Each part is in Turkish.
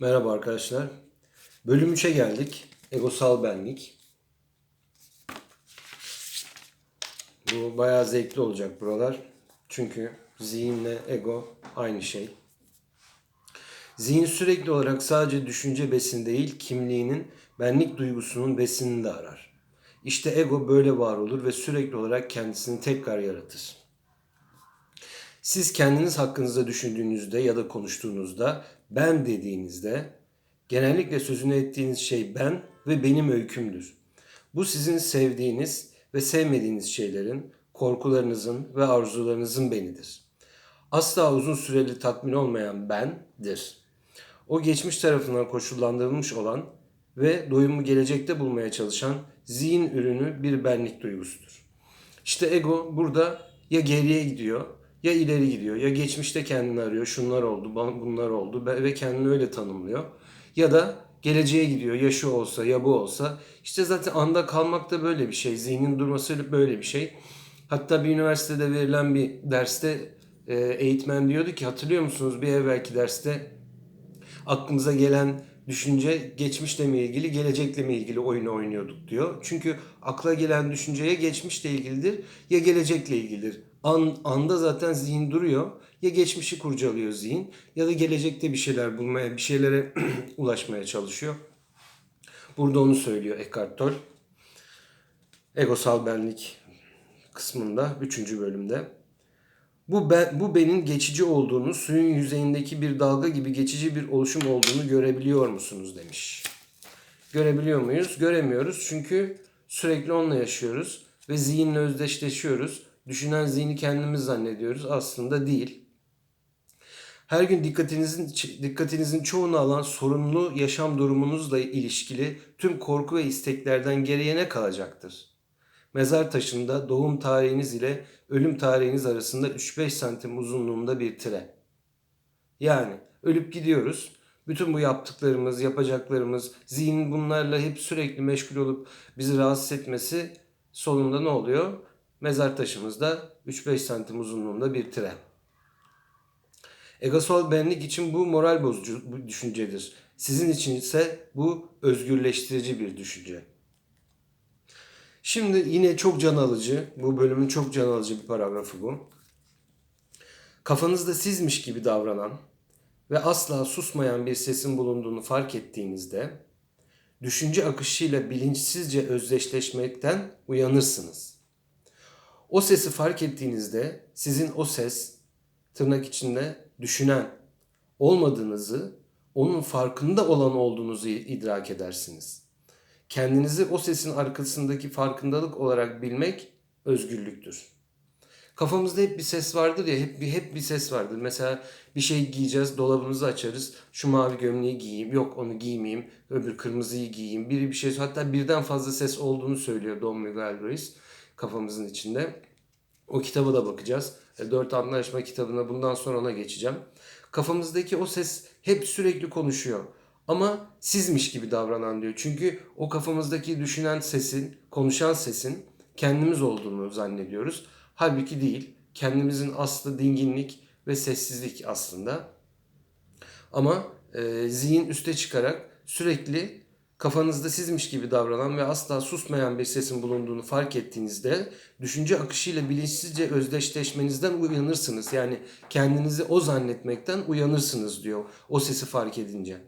Merhaba arkadaşlar. Bölüm 3'e geldik. Egosal benlik. Bu bayağı zevkli olacak buralar. Çünkü zihinle ego aynı şey. Zihin sürekli olarak sadece düşünce besin değil, kimliğinin, benlik duygusunun besinini de arar. İşte ego böyle var olur ve sürekli olarak kendisini tekrar yaratır. Siz kendiniz hakkınızda düşündüğünüzde ya da konuştuğunuzda ben dediğinizde genellikle sözünü ettiğiniz şey ben ve benim öykümdür. Bu sizin sevdiğiniz ve sevmediğiniz şeylerin, korkularınızın ve arzularınızın benidir. Asla uzun süreli tatmin olmayan bendir. O geçmiş tarafından koşullandırılmış olan ve doyumu gelecekte bulmaya çalışan zihin ürünü bir benlik duygusudur. İşte ego burada ya geriye gidiyor ya ileri gidiyor ya geçmişte kendini arıyor şunlar oldu bunlar oldu ve kendini öyle tanımlıyor ya da geleceğe gidiyor ya şu olsa ya bu olsa işte zaten anda kalmak da böyle bir şey zihnin durması böyle bir şey hatta bir üniversitede verilen bir derste e, eğitmen diyordu ki hatırlıyor musunuz bir evvelki derste aklımıza gelen düşünce geçmişle mi ilgili, gelecekle mi ilgili oyunu oynuyorduk diyor. Çünkü akla gelen düşünce ya geçmişle ilgilidir ya gelecekle ilgilidir. An, anda zaten zihin duruyor. Ya geçmişi kurcalıyor zihin ya da gelecekte bir şeyler bulmaya, bir şeylere ulaşmaya çalışıyor. Burada onu söylüyor Eckhart Tolle. Egosal benlik kısmında 3. bölümde. Bu, ben, bu benin geçici olduğunu, suyun yüzeyindeki bir dalga gibi geçici bir oluşum olduğunu görebiliyor musunuz demiş. Görebiliyor muyuz? Göremiyoruz çünkü sürekli onunla yaşıyoruz ve zihinle özdeşleşiyoruz. Düşünen zihni kendimiz zannediyoruz. Aslında değil. Her gün dikkatinizin dikkatinizin çoğunu alan sorumlu yaşam durumunuzla ilişkili tüm korku ve isteklerden geriye ne kalacaktır? Mezar taşında doğum tarihiniz ile ölüm tarihiniz arasında 3-5 santim uzunluğunda bir tire. Yani ölüp gidiyoruz. Bütün bu yaptıklarımız, yapacaklarımız, zihnin bunlarla hep sürekli meşgul olup bizi rahatsız etmesi sonunda ne oluyor? Mezar taşımızda 3-5 santim uzunluğunda bir tire. Egosal benlik için bu moral bozucu bir düşüncedir. Sizin için ise bu özgürleştirici bir düşünce. Şimdi yine çok can alıcı, bu bölümün çok can alıcı bir paragrafı bu. Kafanızda sizmiş gibi davranan ve asla susmayan bir sesin bulunduğunu fark ettiğinizde düşünce akışıyla bilinçsizce özdeşleşmekten uyanırsınız. O sesi fark ettiğinizde sizin o ses tırnak içinde düşünen olmadığınızı, onun farkında olan olduğunuzu idrak edersiniz. Kendinizi o sesin arkasındaki farkındalık olarak bilmek özgürlüktür. Kafamızda hep bir ses vardır ya, hep bir hep bir ses vardır. Mesela bir şey giyeceğiz, dolabımızı açarız. Şu mavi gömleği giyeyim, yok onu giymeyeyim, öbür kırmızıyı giyeyim. Biri bir şey, hatta birden fazla ses olduğunu söylüyor Don Miguel Ruiz kafamızın içinde. O kitaba da bakacağız. E, Dört Anlaşma kitabına bundan sonra ona geçeceğim. Kafamızdaki o ses hep sürekli konuşuyor. Ama sizmiş gibi davranan diyor. Çünkü o kafamızdaki düşünen sesin, konuşan sesin kendimiz olduğunu zannediyoruz. Halbuki değil. Kendimizin aslı dinginlik ve sessizlik aslında. Ama e, zihin üste çıkarak sürekli kafanızda sizmiş gibi davranan ve asla susmayan bir sesin bulunduğunu fark ettiğinizde düşünce akışıyla bilinçsizce özdeşleşmenizden uyanırsınız. Yani kendinizi o zannetmekten uyanırsınız diyor o sesi fark edince.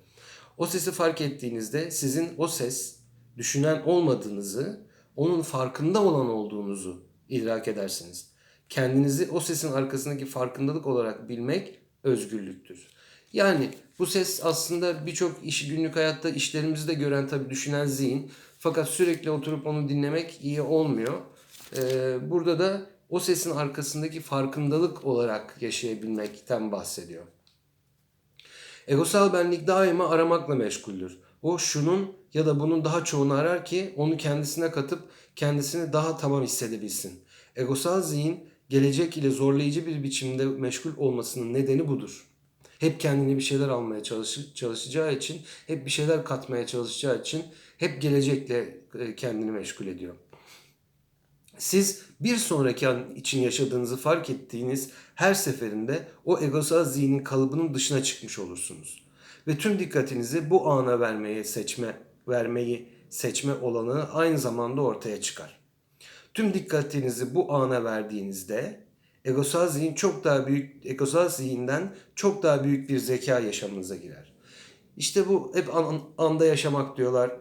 O sesi fark ettiğinizde sizin o ses düşünen olmadığınızı, onun farkında olan olduğunuzu idrak edersiniz. Kendinizi o sesin arkasındaki farkındalık olarak bilmek özgürlüktür. Yani bu ses aslında birçok iş günlük hayatta işlerimizi de gören tabii düşünen zihin. Fakat sürekli oturup onu dinlemek iyi olmuyor. Ee, burada da o sesin arkasındaki farkındalık olarak yaşayabilmekten bahsediyor. Egosal benlik daima aramakla meşguldür. O şunun ya da bunun daha çoğunu arar ki onu kendisine katıp kendisini daha tamam hissedebilsin. Egosal zihin gelecek ile zorlayıcı bir biçimde meşgul olmasının nedeni budur. Hep kendini bir şeyler almaya çalış, çalışacağı için, hep bir şeyler katmaya çalışacağı için hep gelecekle e, kendini meşgul ediyor. Siz bir sonraki an için yaşadığınızı fark ettiğiniz her seferinde o egosal zihnin kalıbının dışına çıkmış olursunuz. ve tüm dikkatinizi bu ana vermeye seçme vermeyi seçme olanağı aynı zamanda ortaya çıkar. Tüm dikkatinizi bu ana verdiğinizde egosal zihin çok daha büyük egosal zihinden çok daha büyük bir zeka yaşamınıza girer. İşte bu hep an- anda yaşamak diyorlar.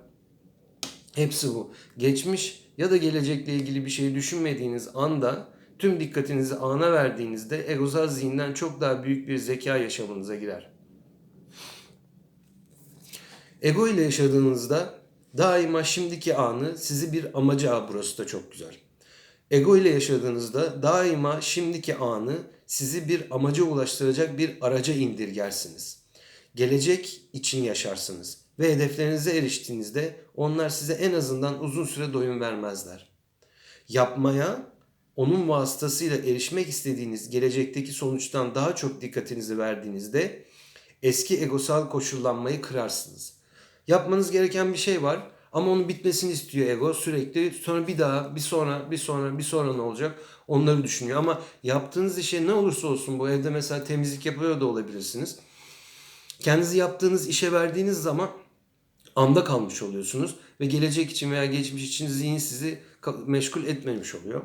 Hepsi bu. Geçmiş ya da gelecekle ilgili bir şey düşünmediğiniz anda tüm dikkatinizi ana verdiğinizde egosal zihinden çok daha büyük bir zeka yaşamınıza girer. Ego ile yaşadığınızda daima şimdiki anı sizi bir amaca Aa, burası da çok güzel. Ego ile yaşadığınızda daima şimdiki anı sizi bir amaca ulaştıracak bir araca indirgersiniz. Gelecek için yaşarsınız ve hedeflerinize eriştiğinizde onlar size en azından uzun süre doyum vermezler. Yapmaya, onun vasıtasıyla erişmek istediğiniz gelecekteki sonuçtan daha çok dikkatinizi verdiğinizde eski egosal koşullanmayı kırarsınız. Yapmanız gereken bir şey var ama onun bitmesini istiyor ego sürekli. Sonra bir daha, bir sonra, bir sonra, bir sonra ne olacak? Onları düşünüyor. Ama yaptığınız işe ne olursa olsun bu evde mesela temizlik yapıyor da olabilirsiniz. Kendinizi yaptığınız işe verdiğiniz zaman anda kalmış oluyorsunuz ve gelecek için veya geçmiş için zihin sizi meşgul etmemiş oluyor.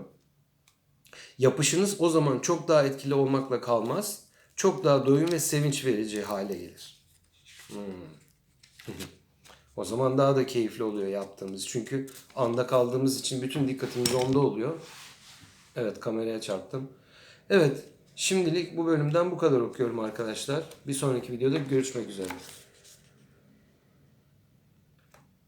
Yapışınız o zaman çok daha etkili olmakla kalmaz. Çok daha doyum ve sevinç verici hale gelir. Hmm. o zaman daha da keyifli oluyor yaptığımız. Çünkü anda kaldığımız için bütün dikkatimiz onda oluyor. Evet kameraya çarptım. Evet şimdilik bu bölümden bu kadar okuyorum arkadaşlar. Bir sonraki videoda görüşmek üzere.